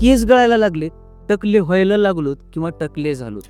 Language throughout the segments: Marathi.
केस गळायला लागले टकले व्हायला लागलोत किंवा टकले झालोत.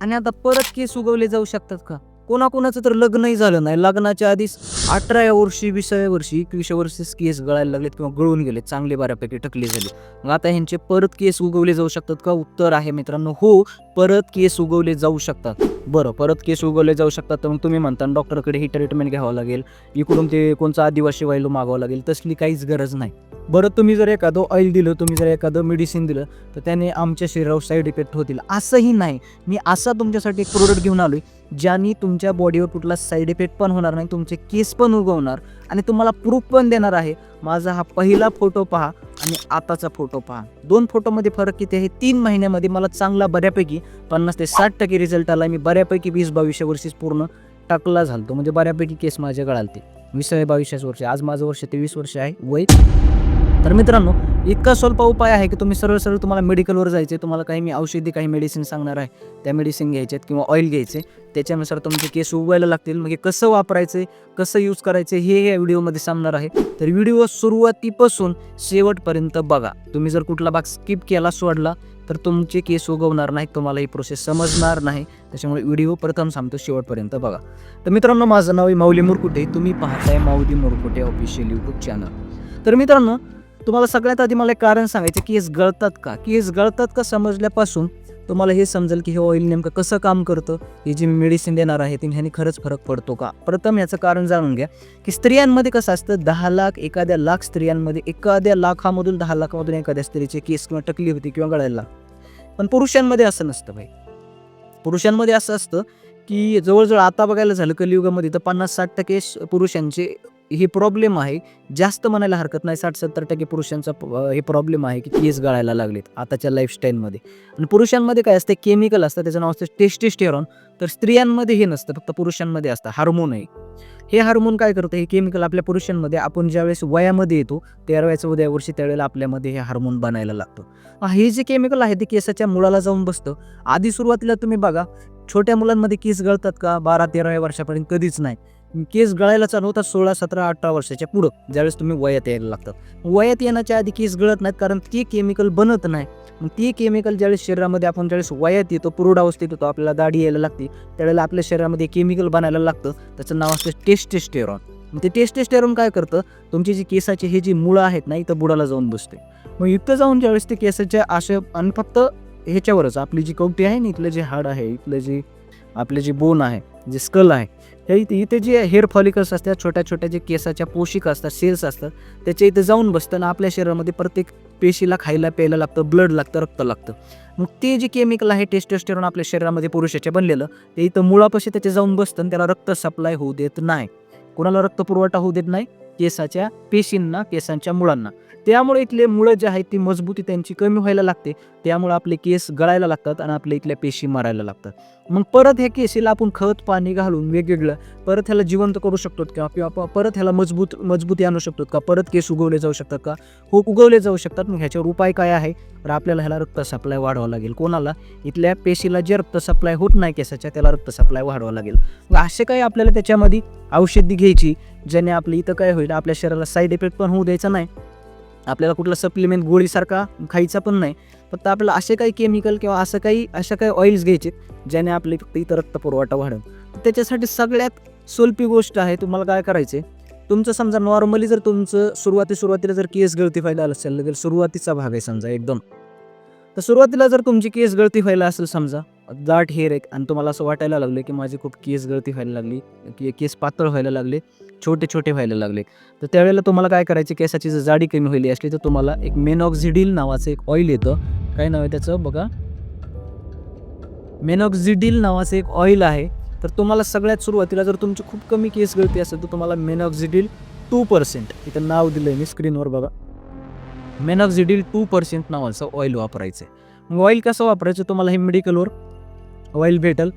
आणि आता परत केस उगवले जाऊ शकतात का? कोणाकोणाचं तर लग्नही झालं नाही. लग्नाच्या आधीच अठराव्या वर्षी विसाव्या वर्षी एकविसाव्या वर्षीच केस गळायला लागलेत किंवा गळून गेले चांगले बऱ्यापैकी टकले झाले मग आता ह्यांचे परत केस उगवले जाऊ शकतात का? उत्तर आहे मित्रांनो हो परत केस उगवले जाऊ शकतात. बरं परत केस उगवले जाऊ शकतात तर मग तुम्ही म्हणता डॉक्टरकडे ही ट्रीटमेंट घ्यावं लागेल. इकडून ते कोणचा आदिवासी व्हायला मागावं लागेल. तसली काहीच गरज नाही. बरं तुम्ही जर एखादं ऑइल दिलं तुम्ही जर एखादं मेडिसिन दिलं तर त्याने आमच्या शरीरावर साईड इफेक्ट होतील. असंही नाही. मी असा तुमच्यासाठी एक प्रोडक्ट घेऊन आलो आहे ज्याने तुमच्या बॉडीवर कुठला साईड इफेक्ट पण होणार नाही तुमचे केस पण उगवणार आणि तुम्हाला प्रूफ पण देणार आहे. माझा हा पहिला फोटो पहा आणि आताचा फोटो पहा. दोन फोटोमध्ये फरक किती आहे? तीन महिन्यामध्ये मला चांगला बऱ्यापैकी पन्नास ते साठ टक्के रिझल्ट आला. मी बऱ्यापैकी वीस बावीसशे वर्षीच पूर्ण टाकला झालतो. म्हणजे बऱ्यापैकी केस माझ्या गळालते. विसाव्या बावीसशे वर्ष. आज माझं वर्ष तेवीस वर्ष आहे. वय तर मित्रांनो इतका सोपा उपाय आहे की तुम्ही सरळ सरळ तुम्हाला मेडिकलवर जायचे तुम्हाला काही मी औषधी काही मेडिसिन सांगणार आहे. त्या मेडिसिन घ्यायच्यात किंवा ऑइल घ्यायचे त्याच्यानुसार तुमचे केस उगवायला लागतील. मग कसं वापरायचं कसं यूज करायचं हे या व्हिडिओमध्ये सांगणार आहे. तर व्हिडिओ सुरुवातीपासून शेवटपर्यंत बघा. तुम्ही जर कुठला भाग स्किप केला सोडला तर तुमचे केस उगवणार नाही तुम्हाला ही प्रोसेस समजणार नाही. त्याच्यामुळे व्हिडिओ प्रथम सांगतो शेवटपर्यंत बघा. तर मित्रांनो माझं नाव आहे माऊली मुरकुटे. तुम्ही पाहताय Mauli Murkute official YouTube channel तर मित्रांनो तुम्हाला सगळ्यात आधी मला एक कारण सांगायचं केस गळतात का? केस गळतात का समजल्यापासून तुम्हाला हे समजेल की हे ऑइल नेमकं कसं काम करतं? ही जी मेडिसिन देणार आहे ती ह्याने खरंच फरक पडतो का? प्रथम याचं कारण जाणून घ्या की स्त्रियांमध्ये कसं असतं दहा लाख एखाद्या लाख स्त्रियांमध्ये एखाद्या लाखामधून दहा लाखामधून एखाद्या स्त्रीचे केस किंवा टकली होती किंवा गळायला पण पुरुषांमध्ये असं नसतं भाई. पुरुषांमध्ये असं असतं की जवळजवळ आता बघायला झालं कलियुगामध्ये तर पन्नास साठ टक्के पुरुषांचे हे प्रॉब्लेम आहे. जास्त म्हणायला हरकत नाही. साठ सत्तर टक्के पुरुषांचा प- हे प्रॉब्लेम आहे की केस गळायला लागलेत आताच्या लाईफस्टाईलमध्ये आणि पुरुषांमध्ये काय असतं केमिकल असतं त्याचं नाव असतं टेस्टिस्टेरॉन तर स्त्रियांमध्ये हे नसतं फक्त पुरुषांमध्ये असतं. हार्मोन आहे. हे हार्मोन काय करतं हे केमिकल आपल्या पुरुषांमध्ये आपण ज्यावेळेस वयामध्ये येतो तेराव्याच्या उद्या वर्षी त्यावेळेला आपल्यामध्ये हे हार्मोन बनायला लागतं. हे जे केमिकल आहे ते केसाच्या मुळाला जाऊन बसतं. आधी सुरुवातीला तुम्ही बघा छोट्या मुलांमध्ये केस गळतात का? बारा तेराव्या वर्षापर्यंत कधीच नाही. केस गळायला चालू होतात सोळा सतरा अठरा वर्षाच्या पुढं. ज्यावेळेस तुम्ही वयात यायला लागतात. वयात येण्याच्या आधी केस गळत नाहीत कारण ते केमिकल बनत नाही. मग ते केमिकल ज्यावेळेस शरीरामध्ये आपण ज्यावेळेस वयात येतो पुरुडावस्थेत येतो आपल्याला दाढी यायला लागते त्यावेळेला आपल्या शरीरामध्ये केमिकल बनायला लागतं. त्याचं नाव असतं टेस्टेस्टेरॉन मग ते टेस्टेस्टेरॉन काय करतं? तुमची जी केसाची हे जी मुळं आहेत ना इथं बुडाला जाऊन बसते. मग इथं जाऊन ज्यावेळेस ते केसाच्या आशय आणि फक्त ह्याच्यावरच आपली जी कवटी आहे ना इथलं जे हाड आहे इथलं जे आपले जे बोन आहे जे स्कल आहे हे इथे इथे जे हेअर फॉलिकल्स असतात छोट्या छोट्या जे केसाच्या पोषक असतात सेल्स असतात त्याच्या इथे जाऊन बसतं आणि आपल्या शरीरामध्ये प्रत्येक पेशीला खायला प्यायला लागतं ब्लड लागतं रक्त लागतं. मग ते जे केमिकल आहे टेस्टोस्टेरॉन आपल्या शरीरामध्ये पुरुषाच्या बनलेलं ते इथं मुळापाशी त्याचे जाऊन बसतं आणि त्याला रक्त सप्लाय होऊ देत नाही. कोणाला रक्त पुरवठा होऊ देत नाही? केसाच्या पेशींना केसांच्या मुळांना. त्यामुळे इथले मुळं जे आहेत ती मजबूती त्यांची कमी व्हायला लागते. त्यामुळे आपले केस गळायला लागतात आणि आपल्या इथल्या पेशी मारायला लागतात. मग परत ह्या केसीला आपण खत पाणी घालून वेगवेगळं परत ह्याला जिवंत करू शकतो किंवा किंवा परत ह्याला मजबूत मजबूती आणू शकतो का? परत केस उगवले जाऊ शकतात का? हो उगवले जाऊ शकतात. मग ह्याच्यावर उपाय काय आहे? तर आपल्याला ह्याला रक्त सप्लाय वाढवावा लागेल. कोणाला? इथल्या पेशीला जे रक्त सप्लाय होत नाही केसाच्या त्याला रक्त सप्लाय वाढवावा लागेल. मग असे काही आपल्याला त्याच्यामध्ये औषधी घ्यायची ज्याने आपलं इथं काय होईल आपल्या शरीराला साईड इफेक्ट पण होऊ द्यायचा नाही. आपल्याला कुठला सप्लिमेंट गोळीसारखा खायचा पण नाही. फक्त आपल्याला असे काही केमिकल किंवा असं काही अशा काही ऑइल्स घ्यायचे ज्याने आपले फक्त इथं रक्त पुरवठा वाढेल. त्याच्यासाठी सगळ्यात सोलपी गोष्ट आहे तुम्हाला काय करायचे तुमचं समजा नॉर्मली जर तुमचं सुरुवाती सुरुवातीला जर केस गळती व्हायला असेल तर सुरुवातीचा भाग आहे समजा एकदम. तर सुरुवातीला जर तुमची केस गळती व्हायला असेल समजा दाट हेअर आहे आणि तुम्हाला असं वाटायला लागलं की माझी खूप केस गळती व्हायला लागली की केस पातळ व्हायला लागले छोटे छोटे व्हायला लागले. तर त्यावेळेला तुम्हाला काय करायचे? केसाची जर जाडी कमी व्हायली असली तर तुम्हाला एक मेनॉक्झिडील नावाचं एक ऑइल येतं. काय नाव आहे त्याचं? बघा. मेनॉक्झिडील नावाचं एक ऑइल आहे. तर तुम्हाला सगळ्यात सुरुवातीला जर तुमची खूप कमी केस गळती असेल तर तुम्हाला मेनॉक्झिडील टू पर्सेंट इथं नाव दिलं आहे मी स्क्रीनवर बघा. मेनॉक्झिडील टू पर्सेंट नावाचं ऑइल वापरायचं आहे मग ऑइल कसं वापरायचं? तुम्हाला हे मेडिकलवर ऑइल भेटेल.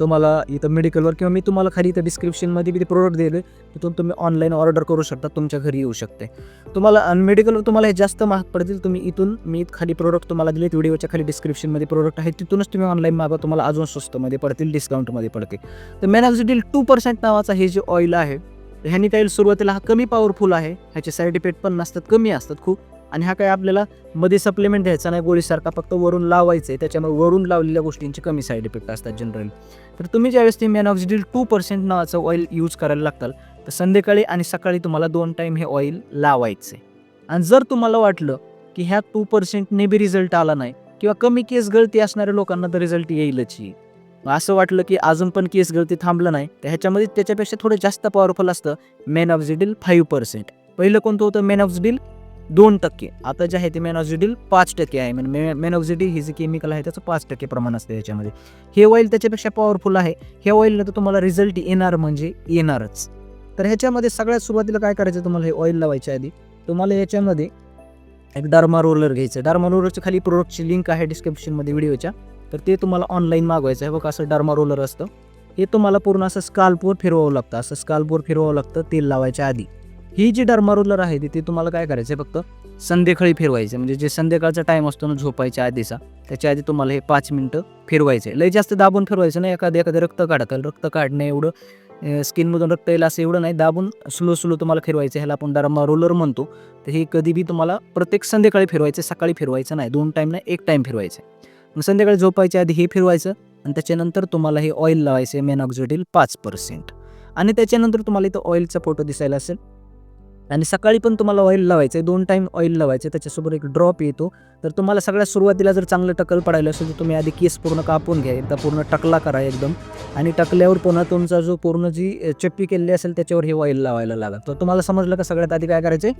तुम्हाला इथं मेडिकलवर किंवा मी तुम्हाला खाली इथं डिस्क्रिप्शनमध्ये बी ते प्रोडक्ट दिले तिथून तुम्ही ऑनलाईन ऑर्डर करू शकता तुमच्या घरी येऊ शकते. तुम्हाला मेडिकलवर तुम्हाला हे जास्त महाग पडतील. तुम्ही इथून मी खाली प्रोडक्ट तुम्हाला दिले व्हिडिओच्या खाली डिस्क्रिप्शनमध्ये प्रोडक्ट आहेत तिथूनच तुम्ही ऑनलाईन मागा तुम्हाला अजून स्वस्तमध्ये पडतील डिस्काउंटमध्ये पडते तर मॅनॉक्सिडिल टू पर्सेंट नावाचा हे जे ऑइल आहे ह्यानी त्याईल सुरुवातीला हा कमी पॉवरफुल आहे. ह्याचे साईड इफेक्ट पण नसतात कमी असतात खूप. आणि हा काय आपल्याला मध्ये सप्लिमेंट द्यायचा नाही गोळीसारखा फक्त वरून लावायचं आहे त्याच्यामुळे वरून लावलेल्या गोष्टींचे कमी साईड इफेक्ट असतात जनरली तर तुम्ही ज्यावेळेस ते मॅनॉक्सिडिल टू पर्सेंट नावाचं ऑइल यूज करायला लागताल तर संध्याकाळी आणि सकाळी तुम्हाला दोन टाईम हे ऑइल लावायचं आहे आणि जर तुम्हाला वाटलं की ह्या टू पर्सेंटने बी रिझल्ट आला नाही किंवा कमी केस गळती असणाऱ्या लोकांना तर रिझल्ट येईलच येईल असं वाटलं की अजून पण केस गळती थांबलं नाही तर ह्याच्यामध्ये त्याच्यापेक्षा थोडं जास्त पॉवरफुल असतं minoxidil five percent पहिलं कोणतं होतं? मेन ऑफ डील दोन टक्के. आता जे आहे ते मेनॉक्सिडिल पाच टक्के आहे. म्हणजे मेनॉक्सिडिल हे जे केमिकल आहे त्याचं पाच टक्के प्रमाण असतं याच्यामध्ये. हे ऑइल त्याच्यापेक्षा पॉवरफुल आहे. हे ऑइलला तर तुम्हाला रिझल्ट येणार म्हणजे येणारच. तर ह्याच्यामध्ये सगळ्यात सुरुवातीला काय करायचं तुम्हाला हे ऑइल लावायच्या आधी? तुम्हाला याच्यामध्ये एक डार्मा रोलर घ्यायचं. डार्मा रोलरच्या खाली प्रोडक्टची लिंक आहे डिस्क्रिप्शनमध्ये व्हिडिओच्या. तर ते तुम्हाला ऑनलाईन मागवायचं आहे. बघा असं डार्मा रोलर असतं. हे तुम्हाला पूर्ण असं स्काल्पवर फिरवावं लागतं. असं स्काल्पवर फिरवावं लागतं तेल लावायच्या आधी. ही जी डार्मा रोलर आहे ती- ती तुम्हाला काय करायचं आहे फक्त संध्याकाळी फिरवायचं म्हणजे जे संध्याकाळचा टाईम असतो ना झोपायच्या आधीचा त्याच्या आधी तुम्हाला हे पाच मिनटं फिरवायचं आहे लय जास्त दाबून फिरवायचं नाही एखादं एखादं रक्त काढतं रक्त काढणे एवढं स्किनमधून रक्त येईल असं एवढं नाही दाबून स्लो स्लो तुम्हाला फिरवायचं ह्याला आपण डर्मा रोलर म्हणतो. तर हे कधीबी तुम्हाला प्रत्येक संध्याकाळी फिरवायचं सकाळी फिरवायचं नाही. दोन टाईम नाही एक टाईम फिरवायचं मग संध्याकाळी झोपायच्या आधी हे फिरवायचं आणि त्याच्यानंतर तुम्हाला हे ऑइल लावायचं आहे मेनॉक्झिडिल पाच पर्सेंट आणि त्याच्यानंतर तुम्हाला इथं ऑइलचा फोटो दिसायला असेल. आणि सकाळी पण तुम्हाला ऑइल लावायचं आहे दोन टाईम ऑइल लावायचं आहे त्याच्यासोबत एक ड्रॉप येतो. तर तुम्हाला सगळ्यात सुरुवातीला जर चांगलं टकल पडायला असेल तर तुम्ही आधी केस पूर्ण कापून घ्या. एकदा पूर्ण टकला करा एकदम. आणि टकल्यावर पुन्हा तुमचा जो पूर्ण जी चप्पी केलेली असेल त्याच्यावर हे ऑइल लावायला लागा. तर तुम्हाला समजलं का सगळ्यात आधी काय करायचे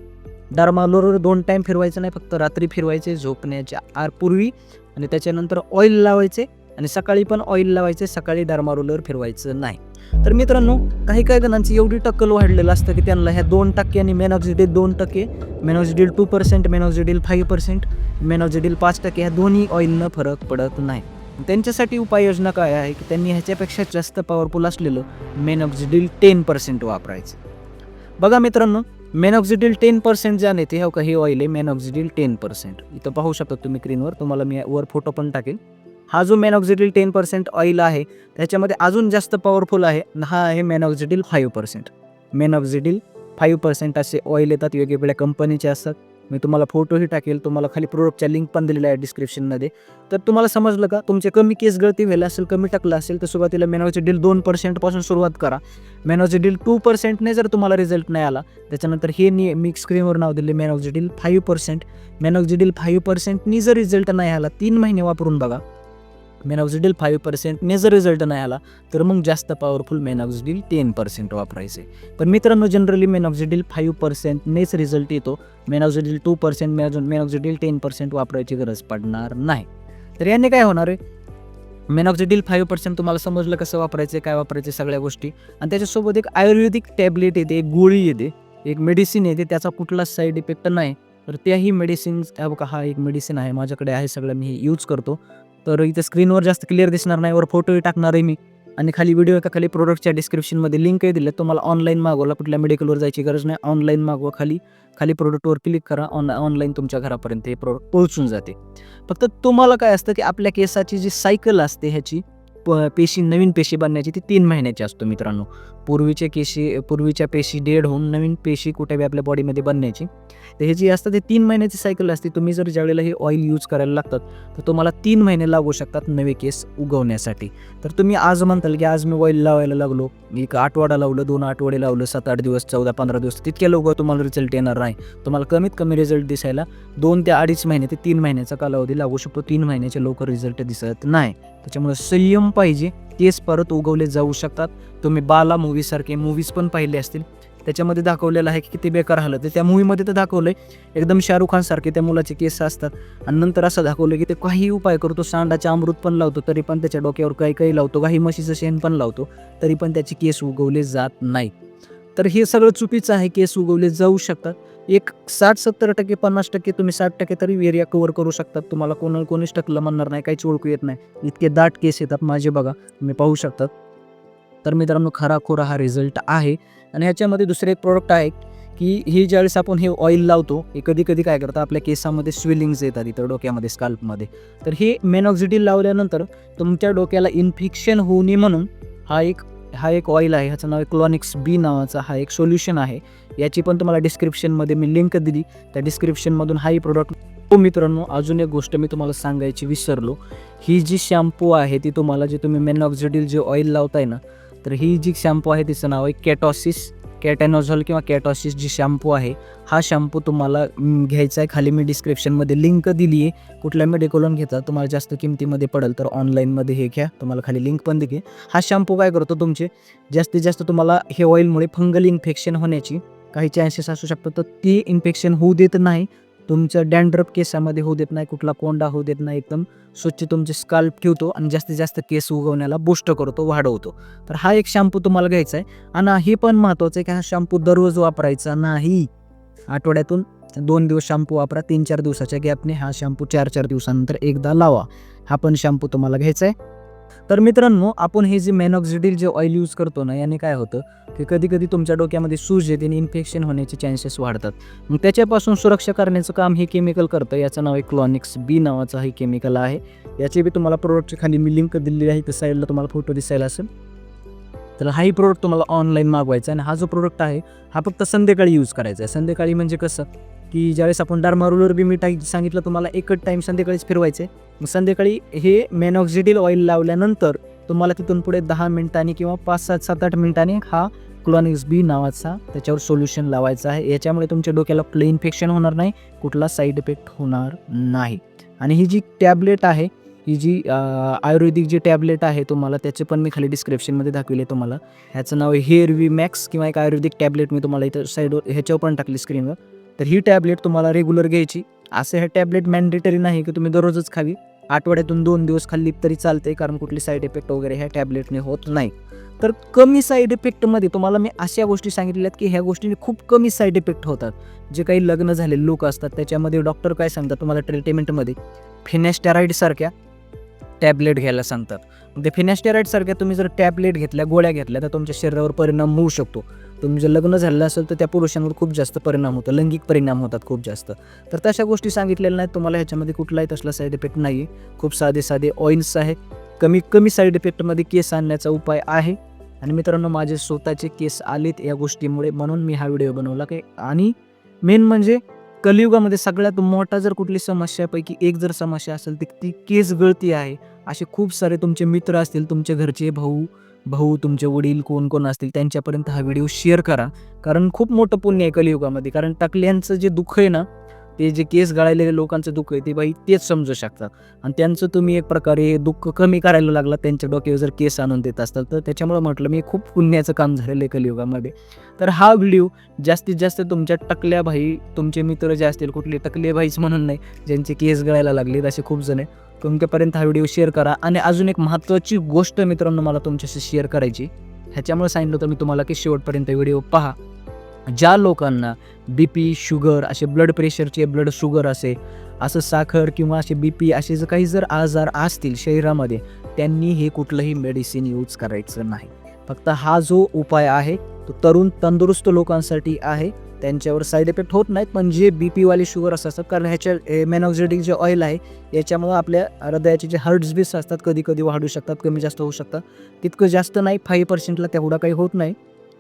डार्मालोर दोन टाईम फिरवायचं नाही फक्त रात्री फिरवायचे झोपण्याच्या आर पूर्वी आणि त्याच्यानंतर ऑइल लावायचे आणि सकाळी पण ऑइल लावायचे सकाळी डार्मारोलर फिरवायचं नाही. तर मित्रांनो काही काही जणांची एवढी टक्कल वाढलेलं असतं की त्यांना ह्या दोन टक्के आणि मेनॉक्झिडील दोन टक्के minoxidil two percent minoxidil five percent minoxidil पाच टक्के ह्या दोन्ही ऑइलनं फरक पडत नाही. त्यांच्यासाठी उपाययोजना काय आहे की त्यांनी ह्याच्यापेक्षा जास्त पॉवरफुल असलेलं मेनॉक्झिडील टेन पर्सेंट वापरायचं. बघा मित्रांनो मेनॉक्झिडील टेन पर्सेंट ज्या नेते ते हो का हे ऑइल आहे मेनॉक्झिडील टेन पर्सेंट इथं पाहू शकता तुम्ही स्क्रीनवर तुम्हाला मी वर फोटो पण टाकेल हा जो मेनॉक्सिडिल टेन पर्सेंट ऑइल आहे त्याच्यामध्ये अजून जास्त पॉवरफुल आहे हा आहे minoxidil five percent minoxidil five percent असे ऑइल येतात वेगवेगळ्या कंपनीचे असतात. मी तुम्हाला फोटोही टाकेल तुम्हाला खाली प्रोडक्टच्या लिंक पण दिलेल्या आहे डिस्क्रिप्शनमध्ये तर तुम्हाला समजलं का? तुमचे कमी केस गळती व्हायला असेल कमी टाकलं असेल तर सुरुवातीला मेनॉक्सिडिल दोन पर्सेंटपासून सुरुवात करा. मेनॉक्सिडिल टू पर्सेंटने जर तुम्हाला रिझल्ट नाही आला त्याच्यानंतर हे नि मी स्क्रीनवर नाव दिले minoxidil five percent minoxidil five पर्सेंटनी जर रिझल्ट नाही आला तीन महिने वापरून बघा. मेनॉक्सिडिल फाईव्ह पर्सेंटने जर रिझल्ट नाही आला तर मग जास्त पॉवरफुल डील टेन पर्सेंट वापरायचे. पण मित्रांनो जनरली मेनॉक्सिडिल फाईव्ह पर्सेंटनेच रिझल्ट येतो. Minoxidil two percent minoxidil ten percent वापरायची गरज पडणार नाही. तर याने काय होणार आहे? मेनॉक्सिडिल फाईव्ह पर्सेंट तुम्हाला समजलं कसं वापरायचं काय वापरायचे सगळ्या गोष्टी. आणि त्याच्यासोबत एक आयुर्वेदिक टॅबलेट येते एक गोळी येते एक मेडिसिन येते त्याचा कुठलाच साईड इफेक्ट नाही. तर त्याही मेडिसिन्स हा एक मेडिसिन आहे माझ्याकडे आहे सगळं मी हे यूज करतो. तर इथं स्क्रीनवर जास्त क्लिअर दिसणार नाही वर फोटोही टाकणार आहे मी. आणि खाली व्हिडिओ एका खाली प्रोडक्टच्या डिस्क्रिप्शनमध्ये लिंकही दिले तुम्हाला ऑनलाईन मागवला कुठल्या मेडिकलवर जायची गरज नाही. ऑनलाईन मागवा खाली. खाली प्रोडक्टवर क्लिक करा. ऑन ऑनलाईन तुमच्या घरापर्यंत हे प्रोडक्ट पोहोचून जाते. फक्त तुम्हाला काय असतं की आपल्या केसाची जी सायकल असते ह्याची प पेशी नवीन पेशी बनण्याची ती तीन महिन्याची असतो मित्रांनो. पूर्वीच्या केशी पूर्वीच्या पेशी डेड होऊन नवीन पेशी कुठे बी आपल्या बॉडीमध्ये बनण्याची. तर हे जी असतं ते तीन महिन्याची सायकल असते. तुम्ही जर ज्यावेळेला हे ऑइल यूज करायला लागतात तर तुम्हाला तीन महिने लागू शकतात नवे केस उगवण्यासाठी. तर तुम्ही आज म्हणताल की आज मी ऑइल लावायला लागलो. एक आठवडा लावलं दोन आठवडे लावलं सात आठ दिवस चौदा पंधरा दिवस तितक्या लवकर तुम्हाला रिझल्ट येणार नाही. तुम्हाला कमीत कमी रिझल्ट दिसायला दोन ते अडीच महिने ते तीन महिन्याचा कालावधी लागू शकतो. तीन महिन्याच्या लवकर रिझल्ट दिसत नाही. त्याच्यामुळे संयम पाहिजे. तेच परत उगवले जाऊ शकतात. तुम्ही बाला मूवीसारखे मूवीज पण पाहिले असतील. त्याच्यामध्ये दाखवलेलं आहे की किती बेकार हालत आहे. त्या मूवीमध्ये तर दाखवलं आहे एकदम शाहरुख खानसारखे त्या मुलाचे केस असतात. आणि नंतर असं दाखवलं की ते काही उपाय करतो सांडाचे अमृत पण लावतो तरी पण त्याच्या डोक्यावर काही काही लावतो काही म्हशीचं शेण पण लावतो तरी पण त्याचे केस उगवले जात नाही तर हे सगळं चुकीचं आहे केस उगवले जाऊ शकतात. एक साठ सत्तर टक्के पन्नास टक्के तुम्ही साठ टक्के तरी एरिया कव्हर करू शकतात. तुम्हाला कोणाला कोणीच टकलं म्हणणार नाही काहीच ओळखू येत नाही. इतके दाट केस येतात माझे बघा तुम्ही पाहू शकतात. तर मित्रांनो खराखोरा हा रिझल्ट आहे. आणि ह्याच्यामध्ये दुसरे एक प्रोडक्ट आहे की ही ज्यावेळेस आपण हे ऑइल लावतो हे कधी कधी काय करतं आपल्या केसामध्ये स्विलिंग्स येतात इथं डोक्यामध्ये स्काल्पमध्ये तर हे मेनॉक्झिडिल लावल्यानंतर तुमच्या डोक्याला इन्फेक्शन होऊ नये म्हणून हा एक हा एक ऑइल आहे ह्याचं नाव आहे क्लॉनिक्स बी नावाचा हा एक सोल्युशन आहे. याची पण तुम्हाला डिस्क्रिप्शनमध्ये मी लिंक दिली. त्या डिस्क्रिप्शनमधून हाही प्रोडक्ट हो मित्रांनो अजून एक गोष्ट मी तुम्हाला सांगायची विसरलो. ही जी शॅम्पू आहे ती तुम्हाला जे तुम्ही मेनॉक्झिडिल जे ऑइल लावताय ना तर ही जी शॅम्पू आहे तिचं नाव आहे कॅटॉसिस कॅटॅनॉझॉल किंवा कॅटॉसिस जी शॅम्पू आहे हा शॅम्पू तुम्हाला घ्यायचा आहे. खाली मी डिस्क्रिप्शनमध्ये लिंक दिली आहे. कुठल्या मेडिकलून घेता तुम्हाला जास्त किमतीमध्ये पडेल तर ऑनलाईनमध्ये हे घ्या. तुम्हाला खाली लिंक पण दिली हा शॅम्पू काय करतो तुमचे? जास्तीत जास्त तुम्हाला हे ऑइलमुळे फंगल इन्फेक्शन होण्याची काही चान्सेस असू शकतात. तर ती इन्फेक्शन होऊ देत नाही. तुमचं डॅन्ड्रप केसामध्ये होऊ देत नाही कुठला कोंडा होऊ देत नाही एकदम. स्वच्छ तुमचे स्काल्प ठेवतो आणि जास्तीत जास्त केस उगवण्याला बूस्ट करतो वाढवतो. तर हा एक शॅम्पू तुम्हाला घ्यायचा आहे. आणि हे पण महत्त्वाचं आहे की हा शॅम्पू दररोज वापरायचा नाही. आठवड्यातून दोन दिवस शॅम्पू वापरा तीन चार दिवसाच्या गॅपने हा शॅम्पू चार चार दिवसानंतर एकदा लावा. हा पण शॅम्पू तुम्हाला घ्यायचा आहे. तर मित्रांनो आपण हे जे मेनॉक्झिडील जे ऑइल यूज करतो ना याने काय होतं की कधी कधी तुमच्या डोक्यामध्ये सूज येते आणि इन्फेक्शन होण्याचे चान्सेस वाढतात. मग त्याच्यापासून सुरक्षा करण्याचं काम हे केमिकल करतं. याचं नाव आहे क्लॉनिक्स बी नावाचं हे केमिकल आहे. याची बी तुम्हाला प्रोडक्टच्या खाली मी लिंक दिलेली आहे त्या साईडला तुम्हाला फोटो दिसायला असेल. तर हाही प्रोडक्ट तुम्हाला ऑनलाईन मागवायचा आहे आणि हा जो प्रोडक्ट आहे हा फक्त संध्याकाळी यूज करायचा आहे. संध्याकाळी म्हणजे कसं? की ज्यावेळेस आपण डारमारूलवर बी मी टाक सांगितलं तुम्हाला एकच टाईम संध्याकाळीच फिरवायचे मग संध्याकाळी हे मॅनॉक्झिडिल ऑइल लावल्यानंतर तुम्हाला तिथून पुढे दहा मिनिटांनी किंवा पाच सात सात आठ मिनिटांनी हा क्लॉनिक्स बी नावाचा त्याच्यावर सोल्युशन लावायचा आहे. याच्यामुळे तुमच्या डोक्याला कुठलं इन्फेक्शन होणार नाही कुठला साईड इफेक्ट होणार नाही. आणि ही जी टॅबलेट आहे ही जी आयुर्वेदिक जी टॅबलेट आहे तुम्हाला त्याचे पण मी खाली डिस्क्रिप्शनमध्ये दाखविले तुम्हाला. ह्याचं नाव आहे हेअर वी मॅक्स किंवा एक आयुर्वेदिक टॅबलेट मी तुम्हाला इथं साईडवर ह्याच्यावर पण टाकली स्क्रीनवर तर ही टॅबलेट तुम्हाला रेग्युलर घ्यायची. असं हे टॅबलेट मॅन्डेटरी नाही की तुम्ही दररोजच खावी. आठवड्यातून दोन दिवस खाल्ली तरी चालते कारण कुठली साईड इफेक्ट वगैरे ह्या टॅबलेटने होत नाही. तर कमी साईड इफेक्टमध्ये तुम्हाला मी अशा गोष्टी सांगितलेल्या आहेत की ह्या गोष्टीने खूप कमी साईड इफेक्ट होतात. जे काही लग्न झालेले लोक असतात त्याच्यामध्ये डॉक्टर काय सांगतात तुम्हाला ट्रीटमेंटमध्ये फिनॅस्टेराईडसारख्या टॅबलेट घ्यायला सांगतात. म्हणजे ते फिनेस्टेराईड तुम्ही जर टॅबलेट घेतल्या गोळ्या घेतल्या तर तुमच्या शरीरावर परिणाम होऊ शकतो. तुमचं लग्न झालं असेल तर त्या पुरुषांवर खूप जास्त परिणाम होतो. लैंगिक परिणाम होतात खूप जास्त. तर तशा गोष्टी सांगितलेल्या नाहीत. तुम्हाला ह्याच्यामध्ये कुठलाही तसला साईड इफेक्ट नाही आहे खूप साधे साधे ऑइल्स आहे कमी कमी साईड इफेक्टमध्ये केस आणण्याचा उपाय आहे. आणि मित्रांनो माझे स्वतःचे केस आलेत या गोष्टीमुळे म्हणून मी हा व्हिडिओ बनवला की आणि मेन म्हणजे कलियुगामध्ये सगळ्यात मोठा जर कुठली समस्यापैकी एक जर समस्या असेल तर ती केस गळती आहे. असे खूप सारे तुमचे मित्र असतील तुमचे घरचे भाऊ भाऊ तुमचे वडील कोण कोण असतील त्यांच्यापर्यंत हा व्हिडिओ शेअर करा. कारण खूप मोठं पुण्य आहे कलियुगामध्ये. कारण टाकल्यांचं जे दुःख आहे ना ते जे केस गाळलेले लोकांचं दुःख आहे ते बाई तेच समजू शकतात. आणि त्यांचं तुम्ही एक प्रकारे दुःख कमी करायला लागला त्यांच्या डोक्यावर जर केस आणून देत असतात तर त्याच्यामुळे म्हटलं मी खूप पुण्याचं काम झालेलं आहे कलियुगामध्ये. तर हा व्हिडिओ जास्तीत जास्त तुमच्या टकल्या भाई तुमचे मित्र जे असतील कुठले टकले भाईच म्हणून नाही ज्यांचे केस गळायला लागलेत असे खूप जण आहे तुमच्यापर्यंत हा व्हिडिओ शेअर करा. आणि अजून एक महत्त्वाची गोष्ट मित्रांनो मला तुमच्याशी शेअर करायची ह्याच्यामुळे सांगितलं होतं मी तुम्हाला की शेवटपर्यंत व्हिडिओ पहा. ज्या लोकांना बी पी शुगर असे ब्लड प्रेशरचे ब्लड शुगर असे असं साखर किंवा असे बी पी असे जर काही जर आजार असतील शरीरामध्ये त्यांनी हे कुठलंही मेडिसिन यूज करायचं नाही. फक्त हा जो उपाय आहे तो तरुण तंदुरुस्त लोकांसाठी आहे. त्यांच्यावर साईड इफेक्ट होत नाहीत पण जे बी पीवाले शुगर असतात कारण ह्याच्या मेनॉक्झिडिक जे ऑइल आहे याच्यामुळं आपल्या हृदयाचे जे हार्ट्स बीस असतात कधी कधी वाढू शकतात कमी जास्त होऊ शकतात. तितकं जास्त नाही फाईव्ह पर्सेंटला तेवढा काही होत नाही.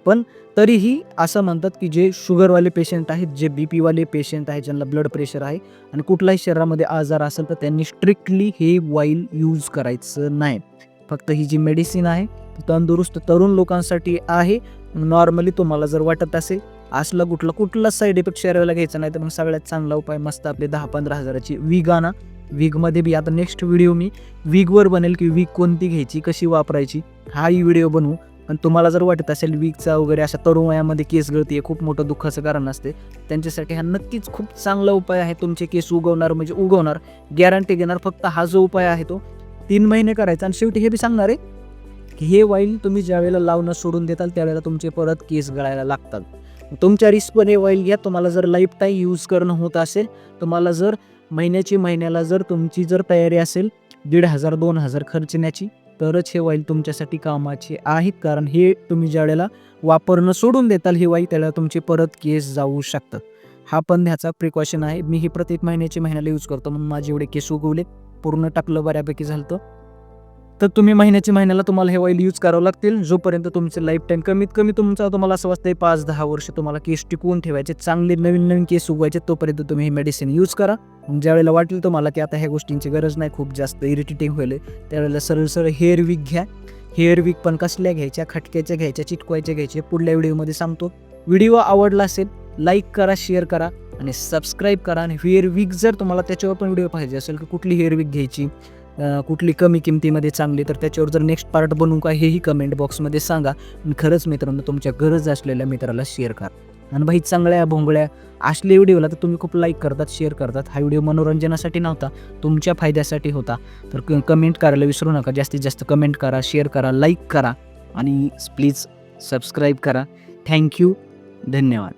पण तरीही असं म्हणतात की जे शुगरवाले पेशंट आहेत जे बी पीवाले पेशंट आहेत ज्यांना ब्लड प्रेशर आहे आणि कुठलाही शरीरामध्ये आजार असेल तर त्यांनी स्ट्रिक्टली हे ऑइल यूज करायचं नाही. फक्त ही जी मेडिसिन आहे तंदुरुस्त तरुण लोकांसाठी आहे. नॉर्मली तुम्हाला जर वाटत असेल असला कुठला कुठलाच साईड इफेक्ट शरीराला घ्यायचा नाही. तर मग सगळ्यात चांगला उपाय मस्त आपले दहा पंधरा हजाराची वीग आणा. वीगमध्ये बी आता नेक्स्ट व्हिडिओ मी वीगवर बनेल की वीग कोणती घ्यायची कशी वापरायची हाही व्हिडिओ बनवू. पण तुम्हाला जर वाटत असेल वीकचा वगैरे अशा तरुण वयामध्ये केस गळती हे खूप मोठं दुःखाचं कारण असते त्यांच्यासाठी हा नक्कीच खूप चांगला उपाय आहे. तुमचे केस उगवणार म्हणजे उगवणार गॅरंटी घेणार. फक्त हा जो उपाय आहे तो तीन महिने करायचा. आणि शेवटी हे बी सांगणार आहे की हे वाईल तुम्ही ज्यावेळेला लावणं सोडून देताल त्यावेळेला तुमचे परत केस गळायला लागतात. तुमच्या रिस्कवर हे घ्या. तुम्हाला जर लाईफ टाईम यूज करणं होत असेल तुम्हाला जर महिन्याची महिन्याला जर तुमची जर तयारी असेल दीड हजार दोन हजार खर्चण्याची तरच हे वाईल तुमच्यासाठी कामाचे आहेत. कारण हे तुम्ही ज्यावेळेला वापरणं सोडून देताल हे वाईल त्यावेळेला तुमचे परत केस जाऊ शकतात. हा पण ह्याचा प्रिकॉशन आहे. मी हे प्रत्येक महिन्याची महिन्याला यूज करतो. म्हणून माझे एवढे केस उगवले. पूर्ण टाकलं बऱ्यापैकी झालं तर तुम्ही महिन्याच्या महिन्याला तुम्हाला हे ऑइल यूज करावं लागतील. जोपर्यंत तुमचे लाईफ टाईम कमीत कमी तुमचा तुम्हाला असं वाटतंय पाच दहा वर्ष तुम्हाला केस टिकवून ठेवायचे चांगले नवीन नवीन केस उगवायचे तोपर्यंत तुम्ही हे मेडिसिन यूज करा. मग ज्यावेळेला वाटेल तुम्हाला की आता ह्या गोष्टींची गरज नाही खूप जास्त इरिटेटिंग होईल. त्यावेळेला सरळ सरळ हेअर वीक घ्या. हेअर वीक पण कसल्या घ्यायच्या खटक्याच्या घ्यायच्या चिटकवायच्या घ्यायच्या पुढल्या व्हिडिओमध्ये सांगतो. व्हिडिओ आवडला असेल लाईक करा शेअर करा आणि सबस्क्राईब करा. आणि हेअर वीक जर तुम्हाला त्याच्यावर पण व्हिडिओ पाहिजे असेल की कुठली हेअर वीक घ्यायची? कुठली कमी किमतीमध्ये चांगली तर त्याच्यावर जर नेक्स्ट पार्ट बनवू का हेही कमेंट बॉक्समध्ये सांगा. आणि खरंच मित्रांनो तुमच्या गरज असलेल्या मित्राला शेअर करा. आणि बाई चांगल्या भोंगळ्या असले व्हिडिओला तर तुम्ही खूप लाईक करतात शेअर करतात. हा व्हिडिओ मनोरंजनासाठी नव्हता तुमच्या फायद्यासाठी होता. तर कमेंट करायला विसरू नका. जास्तीत जास्त कमेंट करा शेअर करा लाईक करा. आणि प्लीज सबस्क्राईब करा. थँक्यू धन्यवाद.